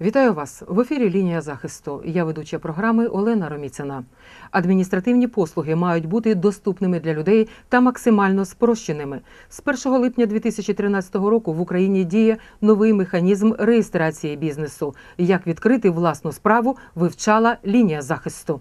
Вітаю вас в ефірі Лінія захисту. Я ведуча програми Олена Роміцина. Адміністративні послуги мають бути доступними для людей та максимально спрощеними. З 1 липня 2013 року в Україні діє новий механізм реєстрації бізнесу. Як відкрити власну справу, вивчала лінія захисту.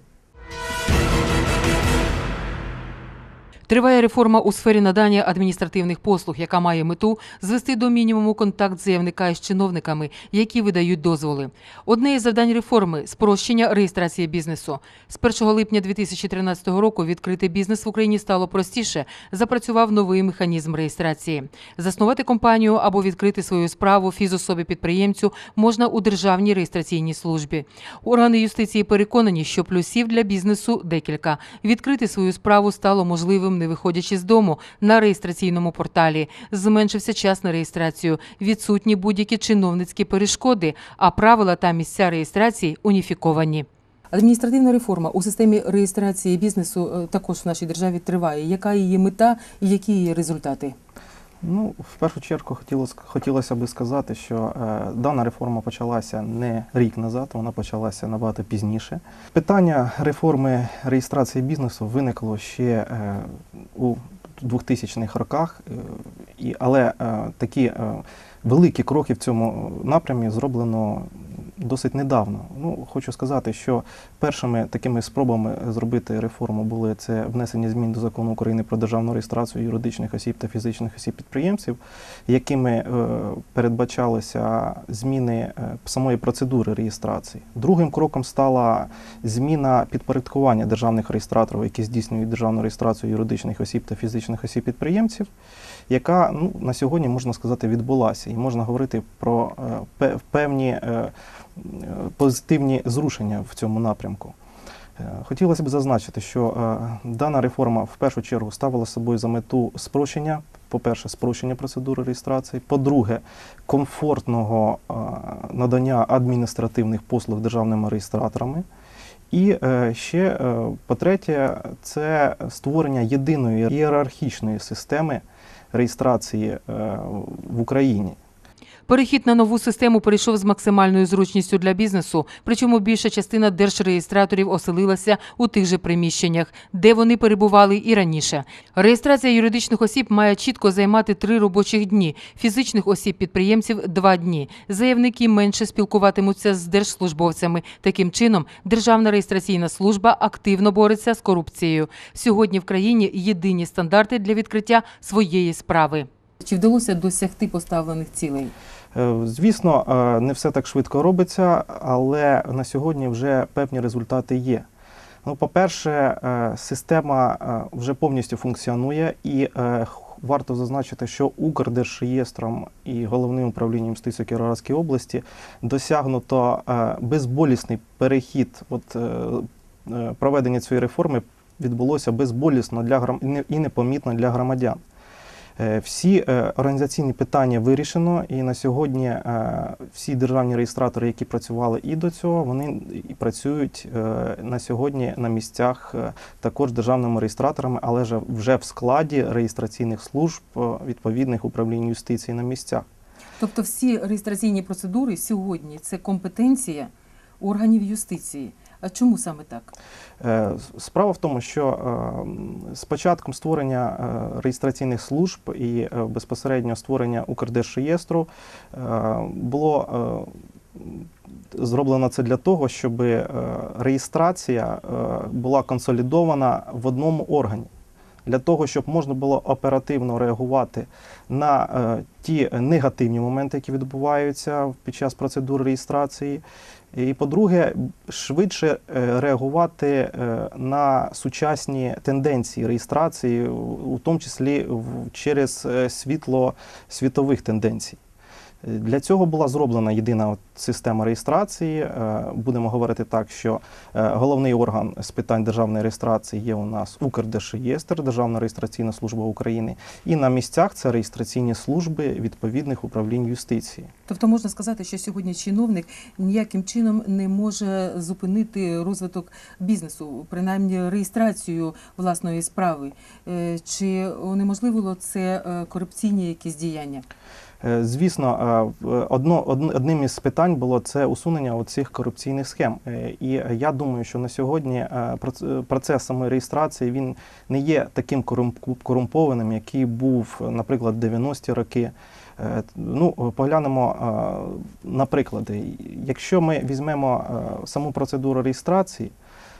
Триває реформа у сфері надання адміністративних послуг, яка має мету звести до мінімуму контакт заявника із чиновниками, які видають дозволи. Одне із завдань реформи спрощення реєстрації бізнесу. З 1 липня 2013 року відкрити бізнес в Україні стало простіше. Запрацював новий механізм реєстрації. Заснувати компанію або відкрити свою справу фізособі підприємцю можна у державній реєстраційній службі. Органи юстиції переконані, що плюсів для бізнесу декілька. Відкрити свою справу стало можливим, не виходячи з дому на реєстраційному порталі. Зменшився час на реєстрацію, відсутні будь-які чиновницькі перешкоди, а правила та місця реєстрації уніфіковані. Адміністративна реформа у системі реєстрації бізнесу е, також в нашій державі триває. Яка її мета і які її результати? Ну, в першу чергу хотілося, хотілося би сказати, що е, дана реформа почалася не рік назад, вона почалася набагато пізніше. Питання реформи реєстрації бізнесу виникло ще е, у 2000-х роках, е, і, але е, такі е, великі кроки в цьому напрямі зроблено досить недавно. Ну, хочу сказати, що першими такими спробами зробити реформу були це внесення змін до закону України про державну реєстрацію юридичних осіб та фізичних осіб підприємців, якими е, передбачалися зміни е, самої процедури реєстрації. Другим кроком стала зміна підпорядкування державних реєстраторів, які здійснюють державну реєстрацію юридичних осіб та фізичних осіб підприємців, яка ну, на сьогодні можна сказати відбулася, і можна говорити про е, певні е, е, позитивні зрушення в цьому напрямку. Хотілося б зазначити, що дана реформа в першу чергу ставила собою за мету спрощення. По-перше, спрощення процедури реєстрації. По-друге, комфортного надання адміністративних послуг державними реєстраторами. І е, ще, е, по-третє, це створення єдиної ієрархічної системи реєстрації е, в Україні. Перехід на нову систему перейшов з максимальною зручністю для бізнесу, причому більша частина держреєстраторів оселилася у тих же приміщеннях, де вони перебували і раніше. Реєстрація юридичних осіб має чітко займати три робочих дні, фізичних осіб підприємців два дні. Заявники менше спілкуватимуться з держслужбовцями. Таким чином, Державна реєстраційна служба активно бореться з корупцією. Сьогодні в країні єдині стандарти для відкриття своєї справи. Чи вдалося досягти поставлених цілей? Е, Звісно, е, не все так швидко робиться, але на сьогодні вже певні результати є. Ну, по-перше, е, система вже повністю функціонує, і варто зазначити, що Укрдержреєстром і головним управлінням юстиції Кіровоградської області досягнуто безболісний перехід. От проведення цієї реформи відбулося безболісно для і непомітно для громадян. Е, Всі е, організаційні питання вирішено, і на сьогодні е, всі державні реєстратори, які працювали і до цього, вони і працюють на сьогодні на місцях також державними реєстраторами, але вже в складі реєстраційних служб відповідних управлінь юстиції на місцях. Тобто всі реєстраційні процедури сьогодні це компетенція органів юстиції. А чому саме так? Е, Справа в тому, що е, з початком створення е, реєстраційних служб і безпосередньо створення Укрдержреєстру було зроблено це для того, щоб реєстрація була консолідована в одному органі. Для того, щоб можна було оперативно реагувати на ті негативні моменти, які відбуваються під час процедури реєстрації, і по-друге, швидше е, реагувати е, на сучасні тенденції реєстрації, у тому числі через е, світло світових тенденцій. Для цього була зроблена єдина система реєстрації. Е, Будемо говорити так, що е, головний орган з питань державної реєстрації є у нас Укрдержреєстр, Державна реєстраційна служба України, і на місцях це реєстраційні служби відповідних управлінь юстиції. Тобто можна сказати, що сьогодні чиновник ніяким чином не може зупинити розвиток бізнесу, принаймні реєстрацію власної справи. Е, Чи унеможливило це корупційні якісь діяння? Звісно, одно, одним із питань було це усунення цих корупційних схем. Е, І я думаю, що на сьогодні е, процес самої реєстрації він не є таким корумпованим, який був, наприклад, в 90-ті роки. Е, Ну, поглянемо е, на приклади. Якщо ми візьмемо е, саму процедуру реєстрації,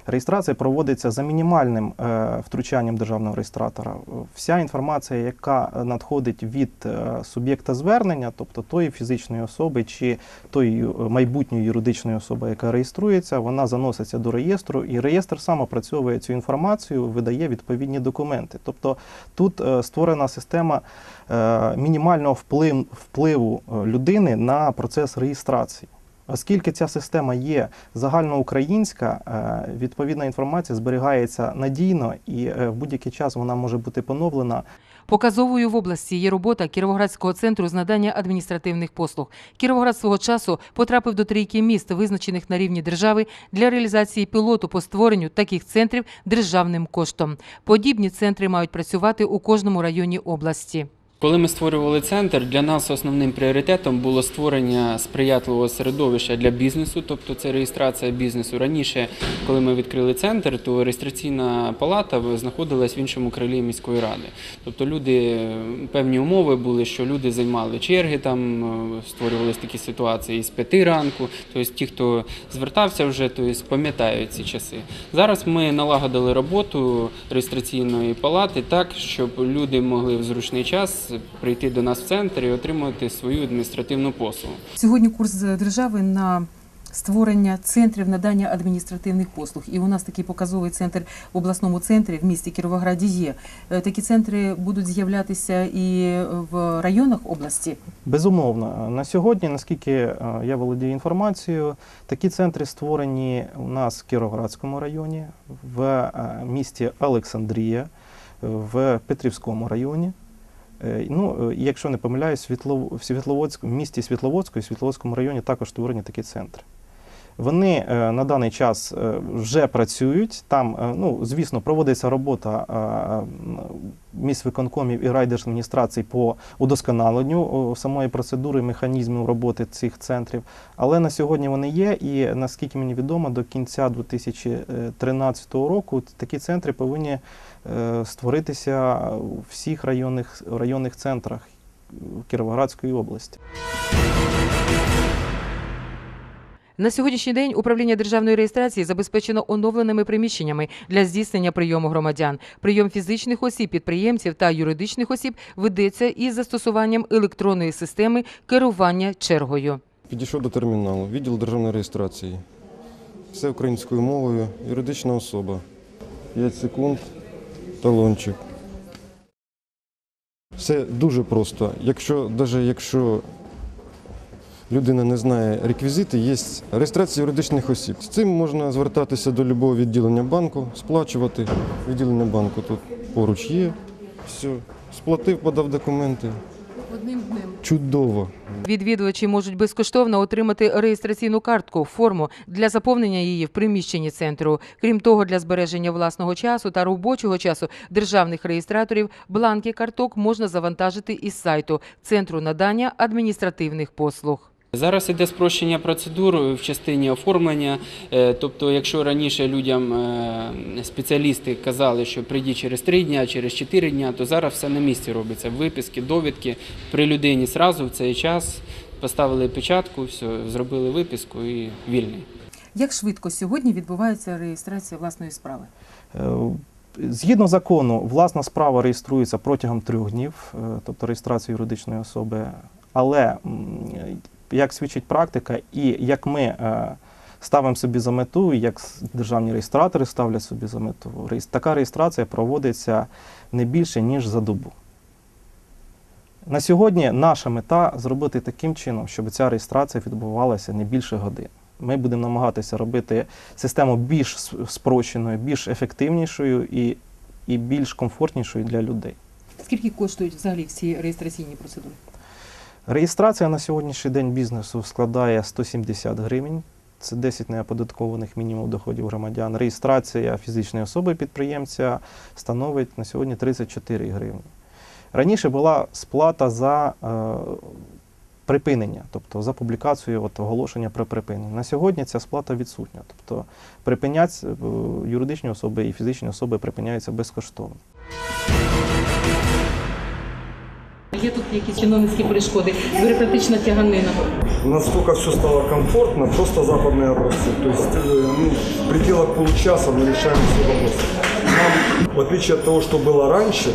реєстрація проводиться за мінімальним е, втручанням державного реєстратора. Вся інформація, яка надходить від е, суб'єкта звернення, тобто тої фізичної особи чи тої е, майбутньої юридичної особи, яка реєструється, вона заноситься до реєстру, і реєстр сам опрацьовує цю інформацію, видає відповідні документи. Тобто тут створена система мінімального вплив, впливу людини на процес реєстрації. Оскільки ця система є загальноукраїнська, е, відповідна інформація зберігається надійно і е, в будь-який час вона може бути поновлена. Показовою в області є робота Кіровоградського центру з надання адміністративних послуг. Кіровоград свого часу потрапив до трійки міст, визначених на рівні держави для реалізації пілоту по створенню таких центрів державним коштом. Подібні центри мають працювати у кожному районі області. Коли ми створювали центр, для нас основним пріоритетом було створення сприятливого середовища для бізнесу, тобто це реєстрація бізнесу. Раніше, коли ми відкрили центр, то реєстраційна палата знаходилась в іншому крилі міської ради. Тобто люди певні умови були, що люди займали черги, там е, створювалися такі ситуації з п'яти ранку. Тобто ті, хто звертався вже, тобто пам'ятають ці часи. Зараз ми налагодили роботу реєстраційної палати так, щоб люди могли в зручний час прийти до нас в центр і отримати свою адміністративну послугу. Сьогодні курс держави на створення центрів надання адміністративних послуг. І у нас такий показовий центр в обласному центрі в місті Кіровограді є. Е, Такі центри будуть з'являтися і в районах області. Безумовно, на сьогодні, наскільки е, я володію інформацією, такі центри створені у нас в Кіровоградському районі, в е, місті Олександрія, в Петрівському районі. Е, Ну, е, якщо не помиляюсь, в Світловодську, в місті Світловодську і Світловодському районі також створені такі центри. Вони е, на даний час вже працюють. Там, ну, звісно, проводиться робота міськвиконкомів і райдержадміністрацій по удосконаленню самої процедури механізмів роботи цих центрів. Але на сьогодні вони є, і наскільки мені відомо, до кінця 2013 року такі центри повинні е, створитися у всіх районних, районних центрах Кіровоградської області. На сьогоднішній день управління державної реєстрації забезпечено оновленими приміщеннями для здійснення прийому громадян. Прийом фізичних осіб, підприємців та юридичних осіб ведеться із застосуванням електронної системи керування чергою. Підійшов до терміналу, відділ державної реєстрації. Все українською мовою, юридична особа. 5 секунд, талончик. Все дуже просто. Якщо, навіть якщо людина не знає реквізити, є реєстрація юридичних осіб. З цим можна звертатися до будь-якого відділення банку, сплачувати. Відділення банку тут поруч є. Все. Сплатив, подав документи. Одним днем. Чудово. Відвідувачі можуть безкоштовно отримати реєстраційну картку, форму для заповнення її в приміщенні центру. Крім того, для збереження власного часу та робочого часу державних реєстраторів бланки карток можна завантажити із сайту Центру надання адміністративних послуг. Зараз іде спрощення процедур в частині оформлення. Е, Тобто, якщо раніше людям е, спеціалісти казали, що прийдіть через 3 дні, через 4 дні, то зараз все на місці робиться. Виписки, довідки при людині сразу в цей час поставили печатку, все, зробили виписку і вільний. Як швидко сьогодні відбувається реєстрація власної справи? Е, Згідно закону, власна справа реєструється протягом трьох днів, тобто реєстрація юридичної особи. Але як свідчить практика, і як ми е, ставимо собі за мету, як державні реєстратори ставлять собі за мету, така реєстрація проводиться не більше, ніж за добу. На сьогодні наша мета зробити таким чином, щоб ця реєстрація відбувалася не більше годин. Ми будемо намагатися робити систему більш спрощеною, більш ефективнішою і, і більш комфортнішою для людей. Скільки коштують взагалі всі реєстраційні процедури? Реєстрація на сьогоднішній день бізнесу складає 170 гривень. Це 10 неоподаткованих мінімум доходів громадян. Реєстрація фізичної особи підприємця становить на сьогодні 34 гривні. Раніше була сплата за е, припинення, тобто за публікацією от, оголошення про припинення. На сьогодні ця сплата відсутня. Тобто припинять е, юридичні особи і фізичні особи припиняються безкоштовно. Є тут якісь чиновницькі перешкоди, бюрократична тяганина. Настолько все стало комфортно, просто западные образцы. То есть э, ну, в пределах получаса мы решаем все вопросы. Нам, в отличие от того, что было раньше,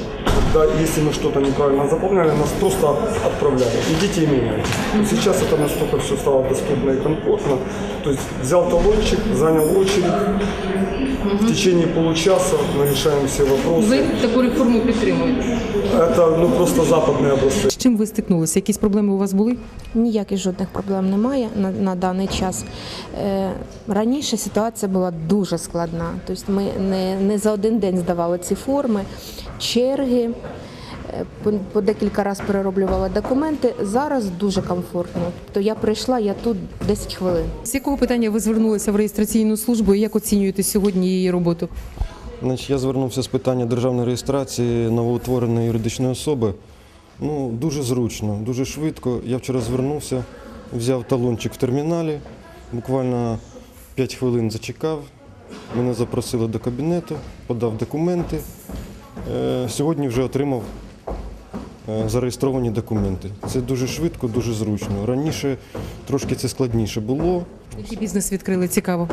когда если мы что-то неправильно заполняли, нас просто отправляли. Идите и меняйте. То Сейчас это настолько все стало доступно и комфортно. То есть взял талончик, занял очередь. В течение получаса мы решаем все вопросы. Ви таку реформу підтримуєте. Это ну, просто западные образцы. З чим ви стикнулися? Якісь проблеми у вас були? Ніяких жодних проблем немає на, на даний час. Е, раніше ситуація була дуже складна. Тобто ми не, не за один день здавали ці форми, черги. е, По, по декілька разів перероблювала документи. Зараз дуже комфортно. Тобто я прийшла, я тут 10 хвилин. З якого питання ви звернулися в реєстраційну службу і як оцінюєте сьогодні її роботу? Значить, я звернувся з питання державної реєстрації новоутвореної юридичної особи. Ну, дуже зручно, дуже швидко. Я вчора звернувся, взяв талончик в терміналі, буквально 5 хвилин зачекав. Мене запросили до кабінету, подав документи. Е, Сьогодні вже отримав е, зареєстровані документи. Це дуже швидко, дуже зручно. Раніше трошки це складніше було. Який бізнес відкрили? Цікаво.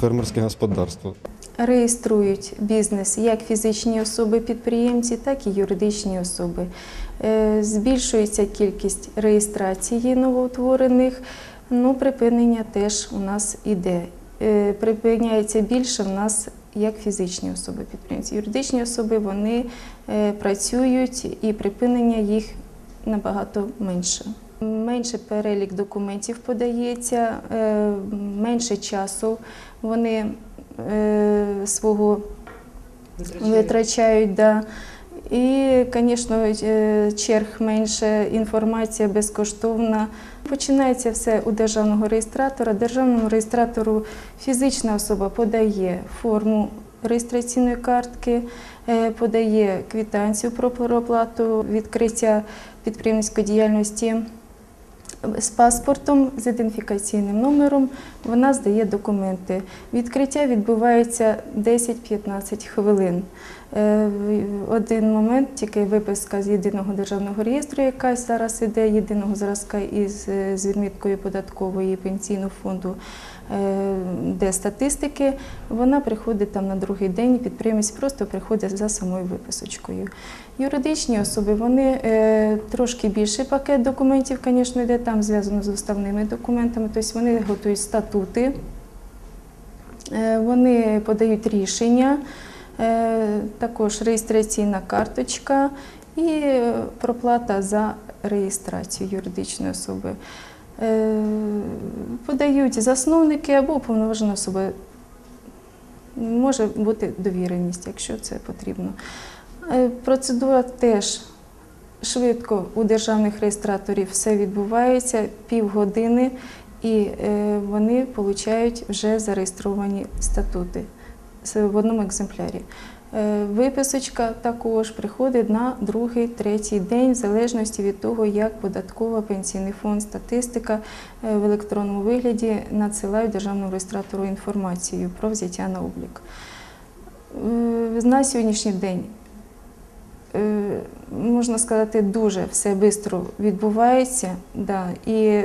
Фермерське господарство. реєструють бізнес як фізичні особи-підприємці, так і юридичні особи. Е, Збільшується кількість реєстрації новоутворених. Ну, припинення теж у нас іде. Е, Припиняється більше в нас як фізичні особи-підприємці. Юридичні особи вони е, працюють і припинення їх набагато менше. Менше перелік документів подається, е, менше часу вони свого витрачають. Да. І, звісно, е, черг менше, інформація безкоштовна. Починається все у державного реєстратора. Державному реєстратору фізична особа подає форму реєстраційної картки, е, подає квітанцію про проплату відкриття підприємницької діяльності з паспортом, з ідентифікаційним номером, вона здає документи. Відкриття відбувається 10-15 хвилин. Е, один момент тільки виписка з єдиного державного реєстру, яка зараз іде, єдиного зразка із е, відміткою податкової пенсійного фонду, де статистики, вона приходить там на другий день, підприємець просто приходить за самою виписочкою. Юридичні особи, вони е, трошки більший пакет документів, звісно, йде там зв'язано з уставними документами, тобто вони готують статути, е, вони подають рішення, е, також реєстраційна карточка і е, проплата за реєстрацію юридичної особи. Е, Подають засновники або уповноважена особа. Може бути довіреність, якщо це потрібно. Е, Процедура теж швидко у державних реєстраторів все відбувається півгодини, і е, вони отримують вже зареєстровані статути в одному екземплярі. Е, Виписочка також приходить на другий, третій день, в залежності від того, як податкова, пенсійний фонд, статистика е, в електронному вигляді надсилають державному реєстратору інформацію про взяття на облік. Е, На сьогоднішній день можна сказати, дуже все швидко відбувається. Да. І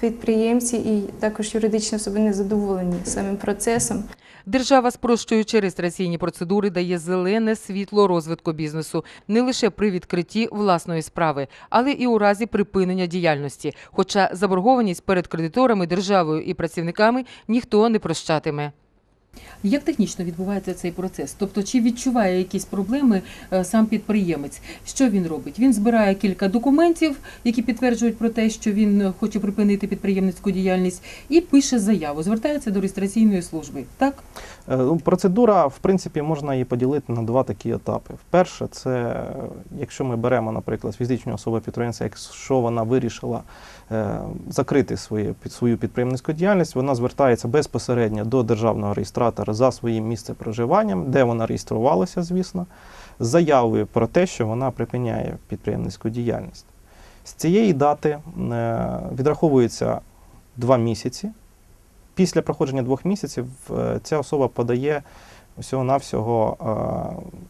підприємці, і також юридичні особи не задоволені самим процесом. Держава, спрощуючи реєстраційні процедури, дає зелене світло розвитку бізнесу не лише при відкритті власної справи, але і у разі припинення діяльності. Хоча заборгованість перед кредиторами, державою і працівниками ніхто не прощатиме. Як технічно відбувається цей процес? Тобто, чи відчуває якісь проблеми е, сам підприємець? Що він робить? Він збирає кілька документів, які підтверджують про те, що він е, хоче припинити підприємницьку діяльність, і пише заяву, звертається до реєстраційної служби. Так Е, ну, Процедура, в принципі, можна її поділити на два такі етапи. Перше, це якщо ми беремо, наприклад, фізичну особу підприємця, якщо вона вирішила закрити свою підприємницьку діяльність, вона звертається безпосередньо до державного реєстратора за своїм місцем проживанням, де вона реєструвалася, звісно, з заявою про те, що вона припиняє підприємницьку діяльність. З цієї дати е, відраховується два місяці. Після проходження двох місяців е, ця особа подає всього-навсього е,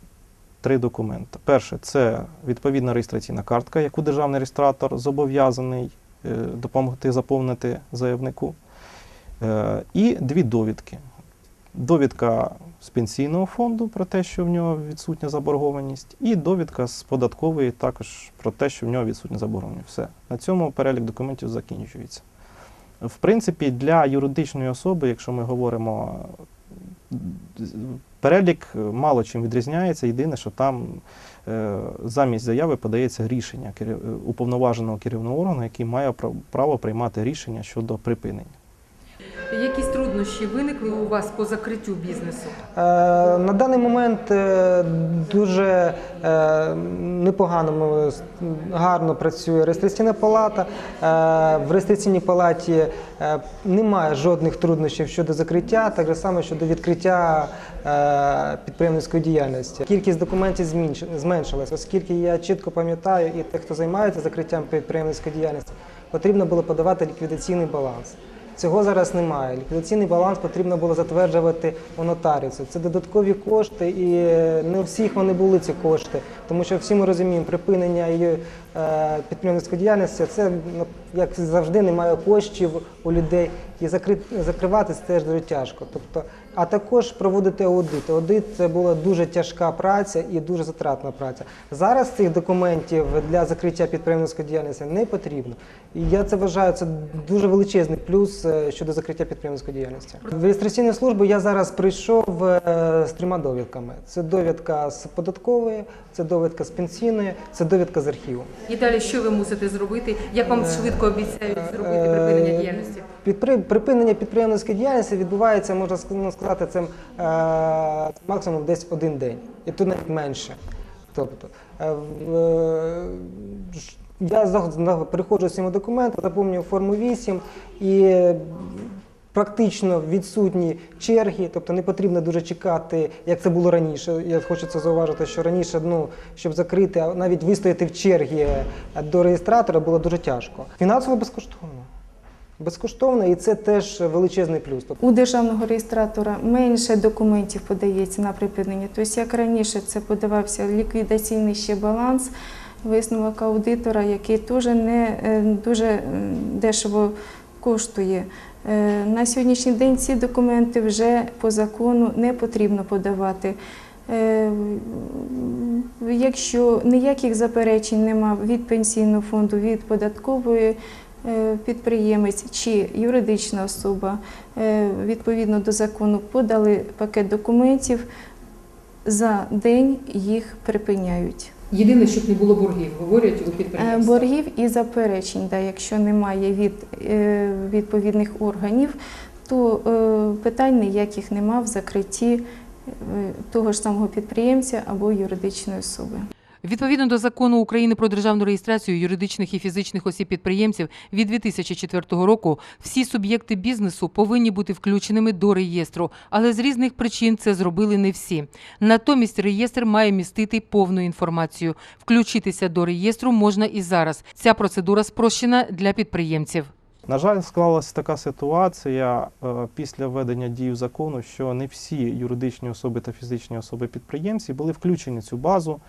три документи. Перше це відповідна реєстраційна картка, яку державний реєстратор зобов'язаний допомогти заповнити заявнику. І дві довідки. Довідка з пенсійного фонду про те, що в нього відсутня заборгованість, і довідка з податкової також про те, що в нього відсутня заборгованість. Все. На цьому перелік документів закінчується. В принципі, для юридичної особи, якщо ми говоримо, перелік мало чим відрізняється. Єдине, що там е, замість заяви подається рішення уповноваженого керівного органу, який має прав- право приймати рішення щодо припинення. Труднощі виникли у вас по закриттю бізнесу? Е, На даний момент е, дуже е, непогано, гарно працює реєстраційна палата. В реєстраційній палаті немає жодних труднощів щодо закриття, так само щодо відкриття підприємницької діяльності. Кількість документів зменшилась, оскільки я чітко пам'ятаю, і тих, хто займається закриттям підприємницької діяльності, потрібно було подавати ліквідаційний баланс. Цього зараз немає. Ліквідаційний баланс потрібно було затверджувати у нотаріусу. Це додаткові кошти, і не у всіх вони були ці кошти, тому що всі ми розуміємо, припинення її е, підприємницької діяльності це ну, як завжди немає коштів у людей, і закри, закривати це теж дуже тяжко. Тобто, а також проводити аудит. Аудит це була дуже тяжка праця і дуже затратна праця. Зараз цих документів для закриття підприємницької діяльності не потрібно. І я це вважаю, це дуже величезний плюс е, щодо закриття підприємницької діяльності. В реєстраційну службу я зараз прийшов е, з трьома довідками: це довідка з податкової, це довідка з пенсійної, це довідка з архіву. І далі що ви мусите зробити? Як вам швидко обіцяють зробити припинення діяльності? Припинення підприємницької діяльності відбувається, можна ну, сказати, це е, максимум десь один день, і то навіть менше. Тобто, е, е, я приходжу з цими документами, заповнюю форму 8 і практично відсутні черги, тобто не потрібно дуже чекати, як це було раніше. Я хочу це зауважити, що раніше, ну, щоб закрити, а навіть вистояти в чергі до реєстратора було дуже тяжко. Фінансово безкоштовно. Безкоштовно, і це теж величезний плюс. Тобто У державного реєстратора менше документів подається на припинення. Тобто, як раніше це подавався ліквідаційний ще баланс, висновок аудитора, який теж не е, дуже дешево коштує. Е, На сьогоднішній день ці документи вже по закону не потрібно подавати. Е, Якщо ніяких заперечень нема від пенсійного фонду, від податкової підприємець чи юридична особа е, відповідно до закону подали пакет документів, за день їх припиняють. Єдине, щоб не було боргів, говорять у Е, підприємстві. Боргів і заперечень, да, якщо немає від е, відповідних органів, то е, питань ніяких нема в закритті е, того ж самого підприємця або юридичної особи. Відповідно до закону України про державну реєстрацію юридичних і фізичних осіб-підприємців від 2004 року всі суб'єкти бізнесу повинні бути включеними до реєстру, але з різних причин це зробили не всі. Натомість реєстр має містити повну інформацію. Включитися до реєстру можна і зараз. Ця процедура спрощена для підприємців. На жаль, склалася така ситуація е, після введення дії закону, що не всі юридичні особи та фізичні особи підприємці були включені в цю базу,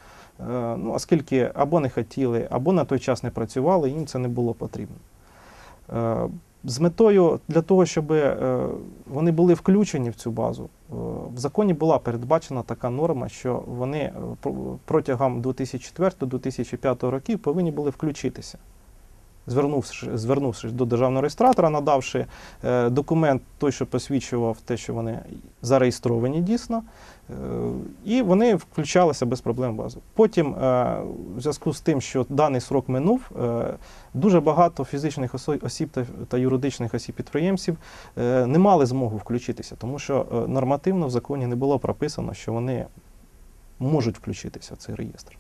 ну, оскільки або не хотіли, або на той час не працювали, їм це не було потрібно. Е, З метою для того, щоб е, вони були включені в цю базу, е, в законі була передбачена така норма, що вони е, протягом 2004-2005 років повинні були включитися звернувши, звернувшись до державного реєстратора, надавши е, документ, той, що посвідчував те, що вони зареєстровані дійсно, е, і вони включалися без проблем в базу. Потім, е, в зв'язку з тим, що даний срок минув, дуже багато фізичних осіб та, юридичних осіб підприємців не мали змогу включитися, тому що нормативно в законі не було прописано, що вони можуть включитися в цей реєстр.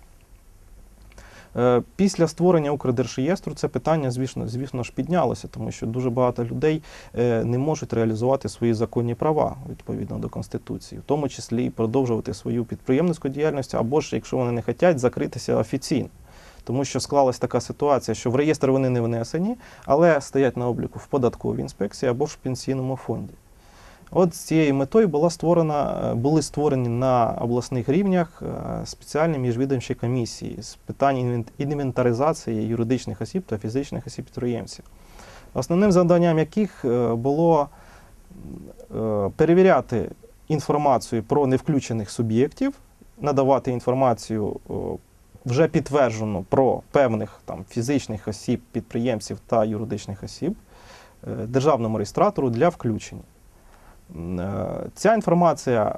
Е, Після створення Укрдержреєстру це питання, звісно, звісно ж, піднялося, тому що дуже багато людей е, не можуть реалізувати свої законні права відповідно до Конституції, в тому числі і продовжувати свою підприємницьку діяльність, або ж, якщо вони не хочуть, закритися офіційно. Тому що склалась така ситуація, що в реєстр вони не внесені, але стоять на обліку в податковій інспекції або ж в пенсійному фонді. От з цією метою була створена, були створені на обласних рівнях е, спеціальні міжвідомчі комісії з питань інвентаризації юридичних осіб та фізичних осіб підприємців. Основним завданням яких е, було е, перевіряти інформацію про невключених суб'єктів, надавати інформацію вже підтверджену про певних там, фізичних осіб, підприємців та юридичних осіб державному реєстратору для включення. Е, Ця інформація,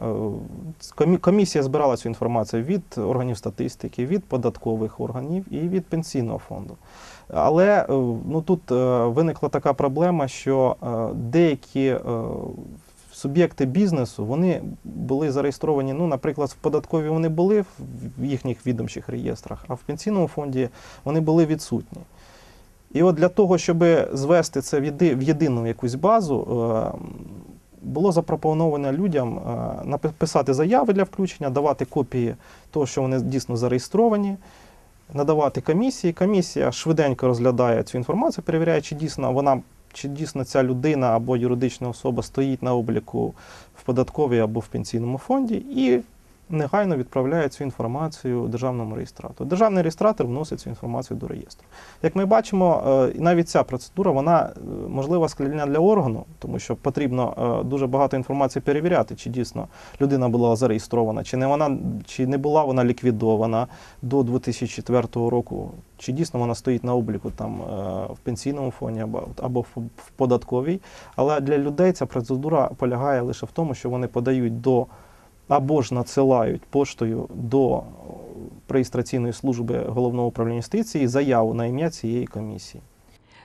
е, комісія збирала цю інформацію від органів статистики, від податкових органів і від пенсійного фонду. Але е, ну, тут виникла така проблема, що деякі суб'єкти бізнесу вони були зареєстровані, ну, наприклад, в податковій вони були в їхніх відомчих реєстрах, а в пенсійному фонді вони були відсутні. І от для того, щоб звести це в єдину якусь базу, було запропоновано людям е, написати заяви для включення, давати копії того, що вони дійсно зареєстровані, надавати комісії. Комісія швиденько розглядає цю інформацію, перевіряє, чи дійсно вона. Чи дійсно ця людина або юридична особа стоїть на обліку в податковій або в пенсійному фонді, і негайно відправляє цю інформацію державному реєстратору. Державний реєстратор вносить цю інформацію до реєстру. Як ми бачимо, е, навіть ця процедура вона е, можлива складна для органу, тому що потрібно е, дуже багато інформації перевіряти, чи дійсно людина була зареєстрована, чи не вона чи не була вона ліквідована до 2004 року, чи дійсно вона стоїть на обліку там в пенсійному фоні або, або в податковій. Але для людей ця процедура полягає лише в тому, що вони подають до або ж надсилають поштою до реєстраційної служби головного управління юстиції заяву на ім'я цієї комісії.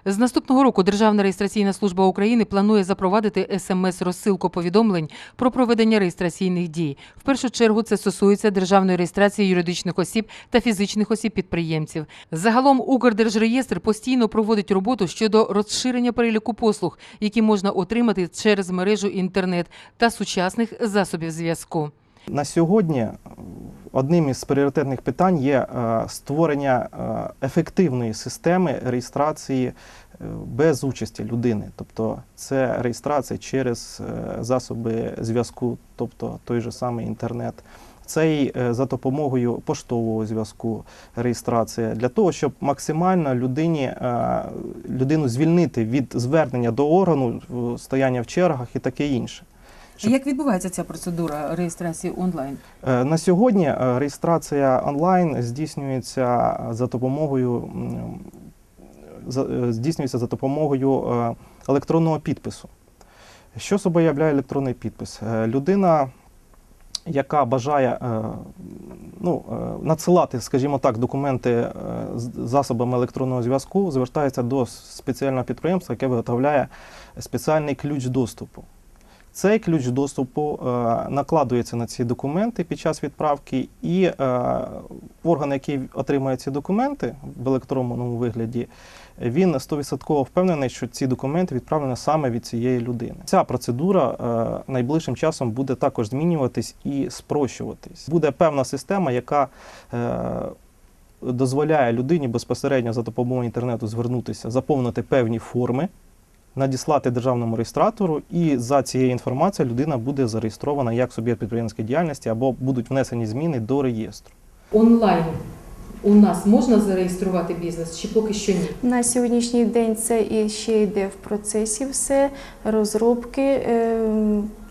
З наступного року Державна реєстраційна служба України планує запровадити смс-розсилку повідомлень про проведення реєстраційних дій. В першу чергу це стосується державної реєстрації юридичних осіб та фізичних осіб-підприємців. Загалом Укрдержреєстр постійно проводить роботу щодо розширення переліку послуг, які можна отримати через мережу інтернет та сучасних засобів зв'язку. На сьогодні одним із пріоритетних питань є е, створення е, ефективної системи реєстрації е, без участі людини. Тобто це реєстрація через засоби зв'язку, тобто той же самий інтернет. Це е, за допомогою поштового зв'язку реєстрація для того, щоб максимально людині, людину звільнити від звернення до органу, стояння в чергах і таке інше. Щоб- Як відбувається ця процедура реєстрації онлайн? Е, На сьогодні е, реєстрація онлайн здійснюється за допомогою е, здійснюється за допомогою електронного підпису. Що собою являє електронний підпис? Людина, яка бажає ну, надсилати, скажімо так, документи з засобами електронного зв'язку, звертається до спеціального підприємства, яке виготовляє спеціальний ключ доступу. Цей ключ доступу е, накладується на ці документи під час відправки, і е, орган, який отримує ці документи в електронному вигляді, він 100% впевнений, що ці документи відправлені саме від цієї людини. Ця процедура е, найближчим часом буде також змінюватись і спрощуватись. Буде певна система, яка дозволяє людині безпосередньо за допомогою інтернету звернутися, заповнити певні форми надіслати державному реєстратору, і за цією інформацією людина буде зареєстрована як суб'єкт підприємницької діяльності або будуть внесені зміни до реєстру. Онлайн у нас можна зареєструвати бізнес чи поки що ні? На сьогоднішній день це і ще йде в процесі все розробки. Е,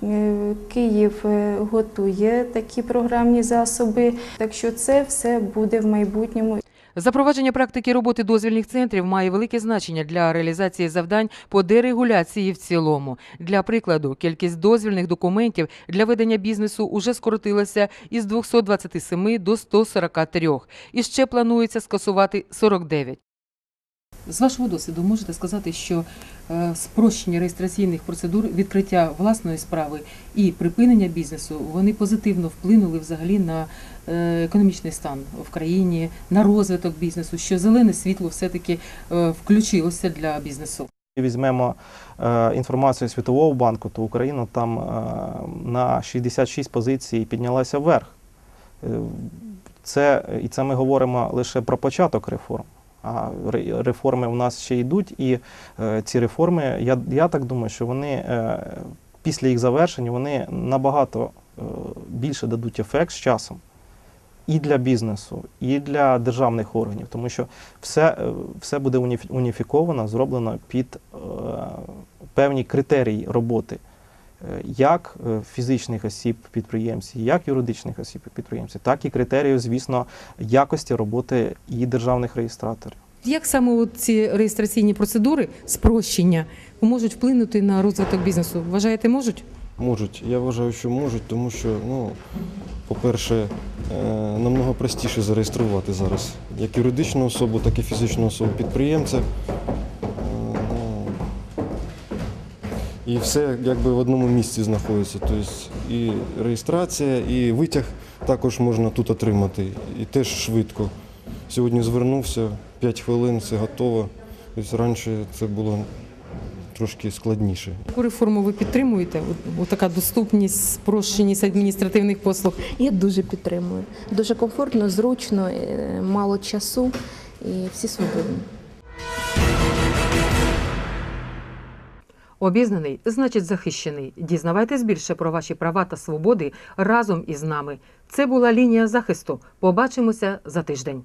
е, Київ е, готує такі програмні засоби, так що це все буде в майбутньому. Запровадження практики роботи дозвільних центрів має велике значення для реалізації завдань по дерегуляції в цілому. Для прикладу, кількість дозвільних документів для ведення бізнесу уже скоротилася із 227 до 143. І ще планується скасувати 49. З вашого досвіду можете сказати, що е, спрощення реєстраційних процедур, відкриття власної справи і припинення бізнесу вони позитивно вплинули взагалі на е, економічний стан в країні, на розвиток бізнесу, що зелене світло все-таки е, включилося для бізнесу. Візьмемо інформацію Світового банку, то Україна там на 66 позицій піднялася вверх. Це, і це ми говоримо лише про початок реформ. А реформи в нас ще йдуть, і е, ці реформи, я, я так думаю, що вони е, після їх завершення вони набагато е, більше дадуть ефект з часом. І для бізнесу, і для державних органів, тому що все, все буде уніфі- уніфіковано, зроблено під е, певні критерії роботи як е, фізичних осіб підприємців, як юридичних осіб підприємців, так і критерії, звісно, якості роботи і державних реєстраторів. Як саме от ці реєстраційні процедури, спрощення, можуть вплинути на розвиток бізнесу? Вважаєте, можуть? Можуть. Я вважаю, що можуть, тому що, ну, по-перше, е, намного простіше зареєструвати зараз як юридичну особу, так і фізичну особу підприємця. І все якби в одному місці знаходиться. Тобто і реєстрація, і витяг також можна тут отримати. І теж швидко. Сьогодні звернувся, 5 хвилин, все готово. Тобто раніше це було трошки складніше. Яку реформу ви підтримуєте? От, от така доступність, спрощеність адміністративних послуг. Я дуже підтримую. Дуже комфортно, зручно, е, мало часу і всі свободні. Обізнаний значить захищений. Дізнавайтесь більше про ваші права та свободи разом із нами. Це була лінія захисту. Побачимося за тиждень.